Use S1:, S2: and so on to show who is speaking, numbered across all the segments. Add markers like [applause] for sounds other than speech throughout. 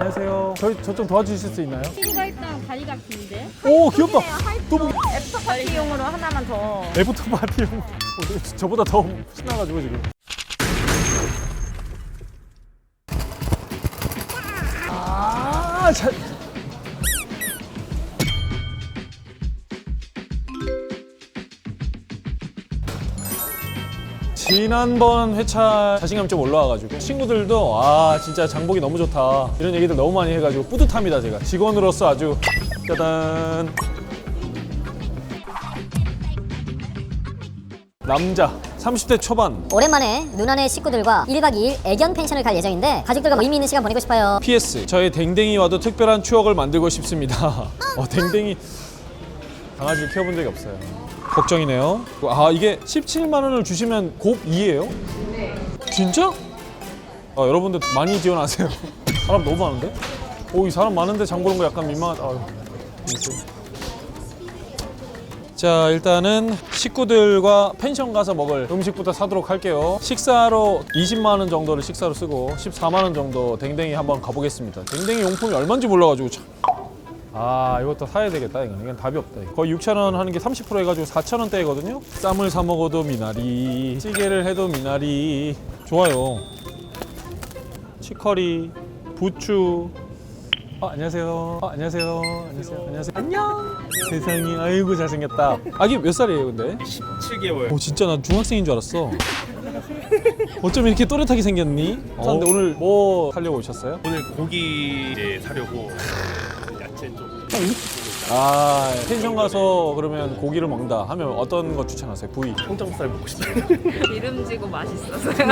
S1: 안녕하세요. 저희 저 좀 도와주실 수 있나요?
S2: 친구가 일단 다리가 긴데
S1: 오 귀엽다. 또 뭐,
S3: 애프터 파티용으로 하나만 더.
S1: 애프터 파티용. 어, 저보다 더 신나가지고 지금. 아, 잘. 지난번 회차 자신감이 좀 올라와가지고 친구들도 아 진짜 장복이 너무 좋다 이런 얘기들 너무 많이 해가지고 뿌듯합니다 제가 직원으로서 아주 짜잔 남자 30대 초반
S4: 오랜만에 누나네 식구들과 1박 2일 애견 펜션을 갈 예정인데 가족들과 의미 있는 시간 보내고 싶어요.
S1: PS 저의 댕댕이와도 특별한 추억을 만들고 싶습니다. [laughs] 어 댕댕이 강아지를 키워본 적이 없어요. 걱정이네요. 아 이게 17만 원을 주시면 곱 2예요? 네. 진짜? 아 여러분들 많이 지원하세요. 사람 너무 많은데? 오이 사람 많은데 장 보는 거 약간 민망하다. 아유. 자 일단은 식구들과 펜션 가서 먹을 음식부터 사도록 할게요 식사로 20만 원 정도를 식사로 쓰고 14만 원 정도 댕댕이 한번 가보겠습니다 댕댕이 용품이 얼마인지 몰라가지고 참. 아 이것도 사야 되겠다 이건 이건 답이 없다 이거. 거의 6천 원 하는 게 30% 해가지고 4천 원대거든요 쌈을 사 먹어도 미나리 찌개를 해도 미나리 좋아요 치커리 부추 아, 안녕하세요. 아, 안녕하세요. 안녕하세요. 안녕하세요. 안녕. 세상에, 아이고 잘생겼다. 아기 몇 살이에요, 근데?
S5: 17개월.
S1: 오, 진짜 난 중학생인 줄 알았어. 어쩜 이렇게 또렷하게 생겼니? 어. 근데 오늘 뭐 사려고 오셨어요?
S5: 오늘 고기 이제 사려고.
S1: 아, 펜션 가서 그러면 고기를 먹는다 하면 어떤 거 추천하세요? 부위.
S5: 홍정살 먹고 싶어요.
S3: 기름지고 맛있어서요. [laughs]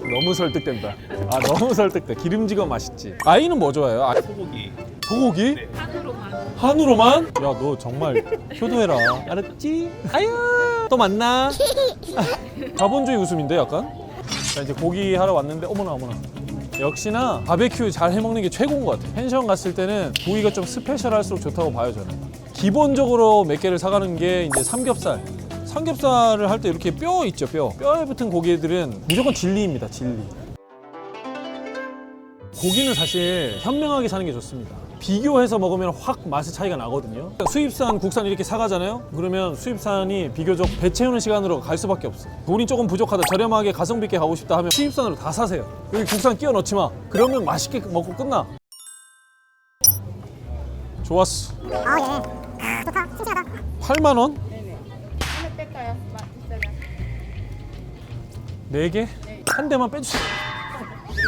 S1: 너무 설득된다. 아, 너무 설득돼. 기름지고 맛있지. 아이는 뭐 좋아해요? 아,
S5: 소고기.
S1: 소고기?
S5: 네.
S2: 한우로만
S1: 한우로만? 야, 너 정말 효도해라. 알았지? 아유, 또 만나. [laughs] 자본주의 웃음인데 약간? 자, 이제 고기 하러 왔는데 어머나 어머나. 역시나 바베큐 잘 해먹는 게 최고인 것 같아. 펜션 갔을 때는 부위가 좀 스페셜할수록 좋다고 봐요 저는. 기본적으로 몇 개를 사가는 게 이제 삼겹살. 삼겹살을 할 때 이렇게 뼈 있죠 뼈. 뼈에 붙은 고기들은 무조건 진리입니다 진리. 고기는 사실 현명하게 사는 게 좋습니다. 비교해서 먹으면 확 맛의 차이가 나거든요. 수입산, 국산 이렇게 사가잖아요. 그러면 수입산이 비교적 배 채우는 시간으로 갈 수밖에 없어. 돈이 조금 부족하다, 저렴하게 가성비 있게 가고 싶다 하면 수입산으로 다 사세요. 여기 국산 끼워 넣지 마. 그러면 맛있게 먹고 끝나. 좋았어.
S4: 아 예. 좋다. 싱싱하다.
S1: 8만 원?
S2: 하나 뺄까요? 맛 비싸게
S1: 네 개? 한 대만 빼주세요.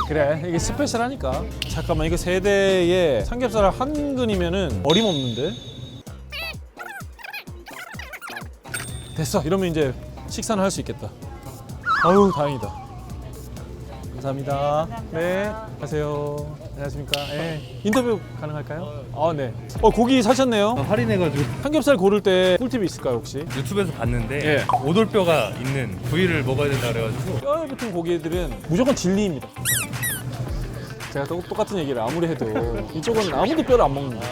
S1: 그래 이게 스페셜하니까. 잠깐만 이거 세 대에 삼겹살 한 근이면은 어림없는데? 됐어 이러면 이제 식사는 할 수 있겠다. 아유 다행이다. 감사합니다. 네 가세요. 안녕하십니까. 네. 인터뷰 가능할까요? 아 네. 어 고기 사셨네요.
S5: 할인해가지고.
S1: 삼겹살 고를 때 꿀팁이 있을까요 혹시?
S5: 유튜브에서 봤는데
S1: 예.
S5: 오돌뼈가 있는 부위를 먹어야 된다 그래가지고.
S1: 뼈에 붙은 고기들은 무조건 진리입니다. 제가 또 똑같은 얘기를 아무리 해도 이쪽은 아무도 뼈를 안 먹는다.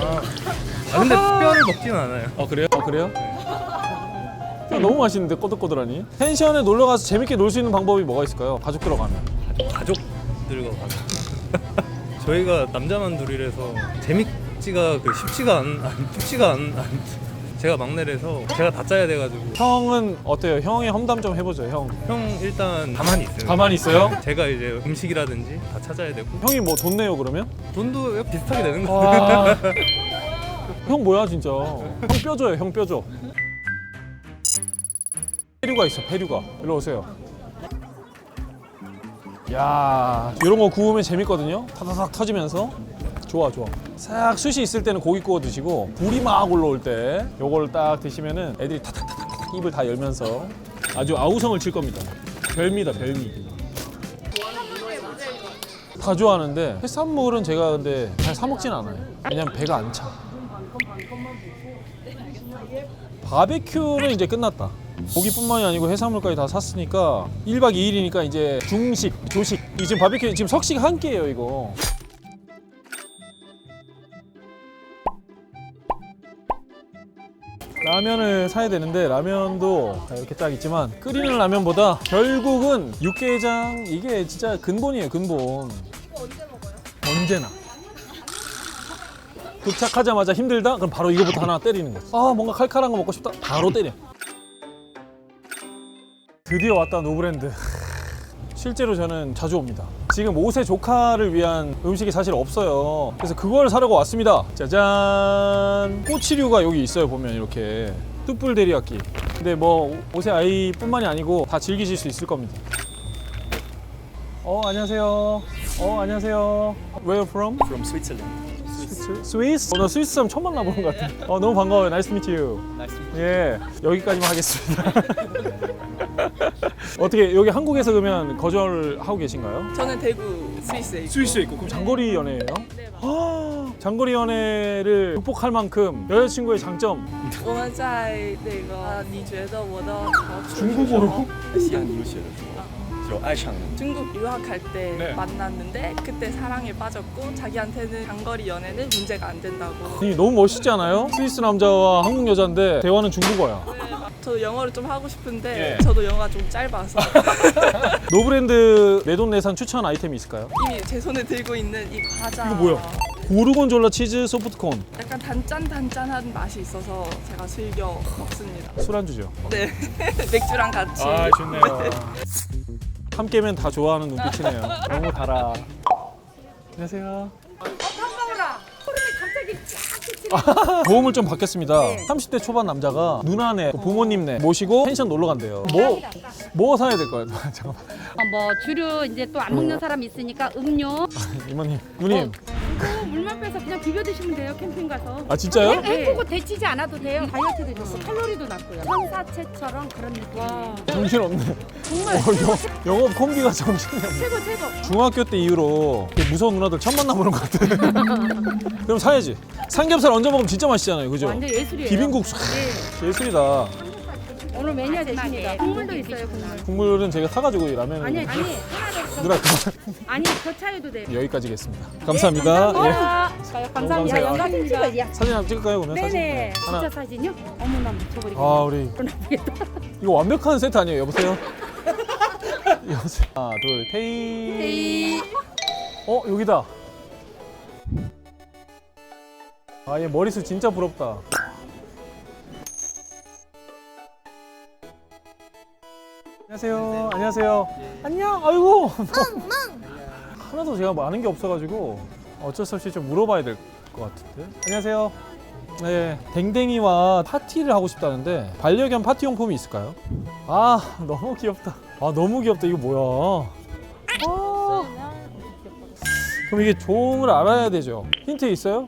S5: 아 근데 뼈를 먹지는 않아요.
S1: 아 그래요? 아 그래요? 뼈 너무 맛있는데 꼬들꼬들하니? 펜션에 놀러 가서 재밌게 놀 수 있는 방법이 뭐가 있을까요? 가족들과 가면.
S5: 가족들과 가서 [laughs] 저희가 남자만 둘이라서 재밌지가 그 쉽지가 않, 안, 쉽지가 않, 안 제가 막내라서 제가 다 짜야 돼가지고
S1: 형은 어때요? 형의 험담 좀 해보죠, 형.
S5: 형 일단 가만히 있어요.
S1: 가만히 있어요?
S5: 제가 이제 음식이라든지 다 찾아야 되고
S1: 형이 뭐 돈 내요 그러면?
S5: 돈도 비슷하게 되는 거 같아요.
S1: 아... [laughs] 형 뭐야 진짜? 형 뼈 줘요, 형 뼈 줘. 페류가 있어, 페류가. 일로 오세요. 야, 이런 거 구우면 재밌거든요. 타다닥 터지면서. 좋아, 좋아. 싹 숯이 있을 때는 고기 구워 드시고 불이 막 올라올 때 요걸 딱 드시면은 애들이 타닥타닥 입을 다 열면서 아주 아우성을 칠 겁니다. 별미다, 별미. 다 좋아하는데 해산물은 제가 근데 잘 사 먹진 않아요. 왜냐면 배가 안 차. 바베큐는 이제 끝났다. 고기뿐만이 아니고 해산물까지 다 샀으니까 1박 2일이니까 이제 중식, 조식. 이 지금 바베큐 지금 석식 한 끼예요, 이거. 라면을 사야 되는데 라면도 이렇게 딱 있지만 끓이는 라면보다 결국은 육개장 이게 진짜 근본이에요 근본 언제? 언제나 도착하자마자 힘들다? 그럼 바로 이거부터 하나 때리는 거지. 아 뭔가 칼칼한 거 먹고 싶다? 바로 때려. 드디어 왔다 노브랜드. 실제로 저는 자주 옵니다. 지금 5세 조카를 위한 음식이 사실 없어요. 그래서 그걸 사려고 왔습니다. 짜잔! 꼬치류가 여기 있어요, 보면 이렇게. 뚝불 데리야끼. 근데 뭐 5세 아이뿐만이 아니고 다 즐기실 수 있을 겁니다. 어, 안녕하세요. 어, 안녕하세요. Where from?
S6: from Switzerland.
S1: 스위스? 어, 나 스위스 사람 처음 만나보는 것 같아. 어, 너무 반가워요. 나이스 미트 유.
S6: Nice to meet
S1: 예, 여기까지만 하겠습니다. [laughs] 어떻게 여기 한국에서 그러면 거주하고 계신가요?
S7: 저는 대구 스위스에 있고
S1: 스위스에 있고 그럼 장거리 연애예요? 아, 장거리 연애를 극복할 만큼 여자친구의 장점
S7: 我们在那个你觉得我的好处是什么
S1: 중국어로?
S6: 西安留学的时 가수로 알샹
S7: 중국 유학할 때
S1: 네.
S7: 만났는데 그때 사랑에 빠졌고 자기한테는 장거리 연애는 문제가 안 된다고
S1: 이 너무 멋있지 않아요? 스위스 남자와 한국 여자인데 대화는 중국어야.
S7: 네, 저도 영어를 좀 하고 싶은데
S1: 예.
S7: 저도 영어가 좀 짧아서 [laughs]
S1: 노브랜드 내돈내산 추천 아이템이 있을까요?
S7: 이미 제 손에 들고 있는 이 과자
S1: 이거 뭐야? 고르곤졸라 치즈 소프트콘
S7: 약간 단짠단짠한 맛이 있어서 제가 즐겨 먹습니다
S1: 술안주죠.
S7: 네 [laughs] 맥주랑 같이 아,
S1: 좋네요. [laughs] 함께면 다 좋아하는 눈빛이네요. 너무 달아. 안녕하세요. 아, 도움을 좀 받겠습니다. 30대 초반 남자가 누나네, 그 부모님네 모시고 펜션 놀러 간대요. 뭐, 뭐 사야 될까요? [laughs] 잠깐만.
S2: 어, 뭐 주류 이제 또 안 먹는 사람 있으니까 음료
S1: 이모님, 누님.
S2: 또 물만 빼서 그냥 비벼 드시면 돼요 캠핑 가서.
S1: 아, 진짜요?
S2: 헹구고 데치지 않아도 돼요. 다이어트도 좋고 칼로리도 낮고요. 천사채처럼 그런 느낌. 와
S1: 정신 없네.
S2: 정말
S1: 어, 영, 영업 콤비가 정신이 없네.
S2: 최고 최고.
S1: 중학교 때 이후로 이렇게 무서운 누나들 처음 만나보는 것 같아. [laughs] 그럼 사야지. 삼겹살 얹어 먹으면 진짜 맛있잖아요. 그죠?
S2: 완전 예술이에요.
S1: 비빔국수.
S2: 네.
S1: 예술이다.
S2: 오늘 메뉴 되십니다. 국물도 있어요 국물.
S1: 국물은 제가 사가지고 이 라면을.
S2: 아니 아니
S1: 누나 그만.
S2: 아니 더 차려도 돼요.
S1: 여기까지겠습니다. 감사합니다. 예.
S2: 감사합니다. 감사합니다.
S1: 감사해요.
S2: 영광입니다.
S1: 사진 한번 찍을까요? 그러면 사진?
S2: 네네.
S1: 하나.
S2: 진짜 사진요? 어머나 미쳐버리겠네.
S1: 아 우리. [laughs] 이거 완벽한 세트 아니에요? 여보세요? [laughs] 여보세요? 하나 둘 테이. 어 여기다. 아얘 머리숱 진짜 부럽다. 안녕하세요. 안녕하세요. 안녕. 아이고. [laughs] 하나도 제가 많은 게 없어가지고 어쩔 수 없이 좀 물어봐야 될 것 같은데. 안녕하세요. 네, 댕댕이와 파티를 하고 싶다는데 반려견 파티 용품이 있을까요? 아, 너무 귀엽다. 아, 너무 귀엽다. 이거 뭐야? 아. 그럼 이게 종을 알아야 되죠. 힌트 있어요?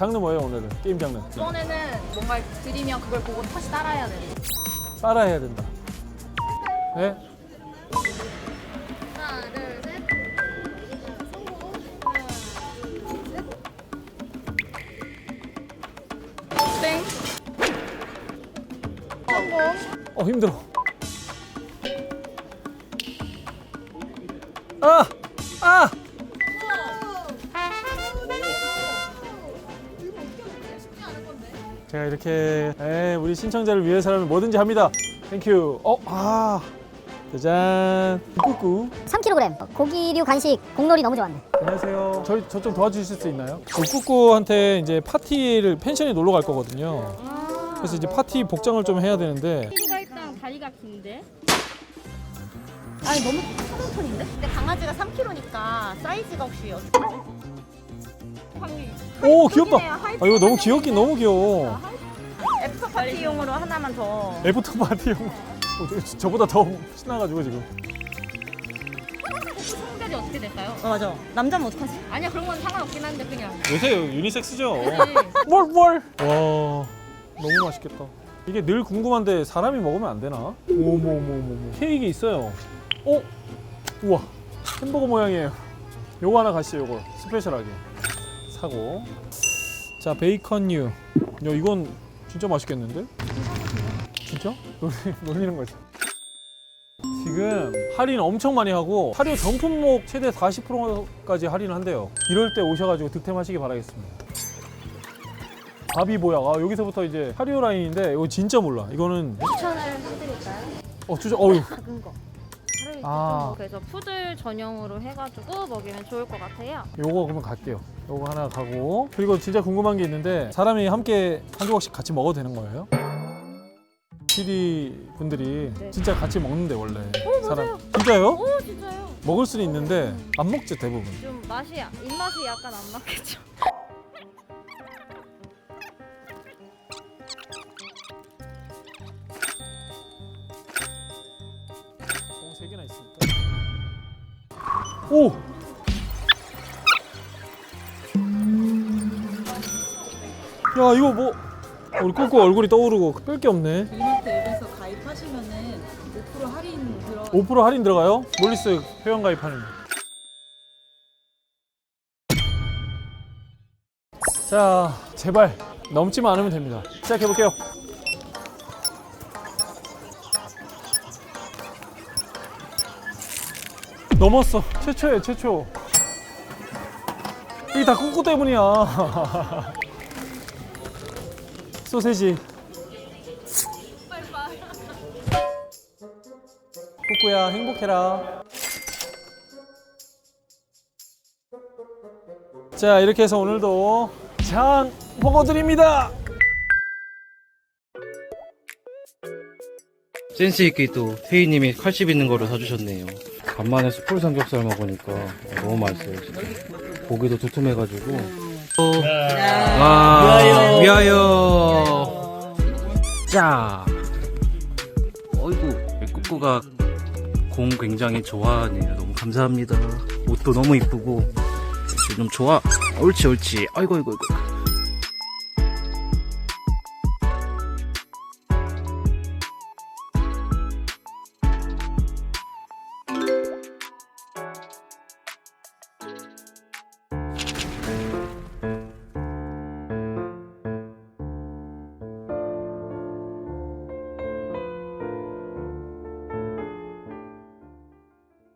S1: 장르 뭐예요 오늘은? 게임 장르.
S3: 이번에는 뭔가 드리면 그걸 보고 다시 따라해야 돼.
S1: 따라 해야 된다. 네?
S3: 하나, 둘, 셋.
S7: 땡
S1: 어 힘들어. 아! 아! 제가 이렇게 에, 우리 신청자를 위해서라면 뭐든지 합니다. 땡큐. 어, 아. 짜잔. 꾸꾸.
S4: 3kg 고기류 간식 공놀이 너무 좋았네
S1: 안녕하세요. 저희 저 좀 도와주실 수 있나요? 꾸꾸한테 이제 파티를 펜션에 놀러 갈 거거든요. 그래서 이제 파티 복장을 좀 해야 되는데
S2: 친구가 일단 다리가 긴데.
S3: 아니 너무 큰 털인데? 근데 강아지가 3kg니까 사이즈가 혹시 어떻게?
S1: 오 귀엽다. 아 이거 너무 귀엽긴 너무 귀여워.
S3: 애프터 파티용으로 하나만 더.
S1: 애프터 파티용. 어, 저- 저보다 더 신나가지고 지금.
S2: 성까지 어떻게 될까요?
S3: 어 맞아. 남자면 어떡하지?
S2: 아니야 그런 건 상관없긴 한데 그냥.
S1: 요새 유니섹스죠. 뭘 뭘? 와 너무 맛있겠다. 이게 늘 궁금한데 사람이 먹으면 안 되나? 오모모모모 케이크 있어요. 어? 우와 햄버거 모양이에요. 요거 하나 가시죠 요거 스페셜하게 사고. 자 베이컨류. 야 이건 진짜 맛있겠는데? 진짜? 놀리, 놀리는 거죠. 지금 할인 엄청 많이 하고 사료 전 품목 최대 40%까지 할인을 한대요. 이럴 때 오셔가지고 득템하시기 바라겠습니다. 밥이 뭐야? 아, 여기서부터 이제 사료 라인인데 이거 진짜 몰라. 이거는
S2: 추천을 해드릴까요?
S1: 어 진짜 어유 [laughs]
S2: 작은 거. 있어요.
S1: 아.
S2: 그래서 푸들 전용으로 해가지고 먹이면 좋을 것 같아요.
S1: 요거 그러면 갈게요. 요거 하나 가고 그리고 진짜 궁금한 게 있는데 사람이 함께 한 조각씩 같이 먹어도 되는 거예요? PD 분들이
S2: 네.
S1: 진짜 같이 먹는데 원래
S2: 오,
S1: 사람
S2: 맞아요.
S1: 진짜요?
S2: 오 진짜요?
S1: 먹을 수는 있는데 안 먹죠 대부분.
S2: 좀 맛이 입맛이 약간 안 맞겠죠.
S1: 오! 야 이거 뭐 우리 꿀꿀 얼굴이 떠오르고 뺄 게 없네.
S8: 이마트 앱에서 가입하시면은 5% 할인 들어
S1: 5% 할인 들어가요? 몰리스 회원 가입하는. 자 제발 넘지만 않으면 됩니다. 시작해 볼게요. 넘었어. 최초예요, 최초. 이게 다 꾸꾸 때문이야. [laughs] 소세지. 꾸꾸야, 행복해라. 자, 이렇게 해서 오늘도 장 먹어드립니다.
S9: 센스 있게 또 태희님이 칼집 있는 거를 사주셨네요. 간만에 숯불 삼겹살 먹으니까 너무 맛있어요. 진짜. 고기도 두툼해가지고. 와, 미아요. 자, 어이구, 꾸꾸가 공 굉장히 좋아하네요. 너무 감사합니다. 옷도 너무 이쁘고. 좀 좋아. 옳지, 옳지. 아이고, 아이고, 아이고.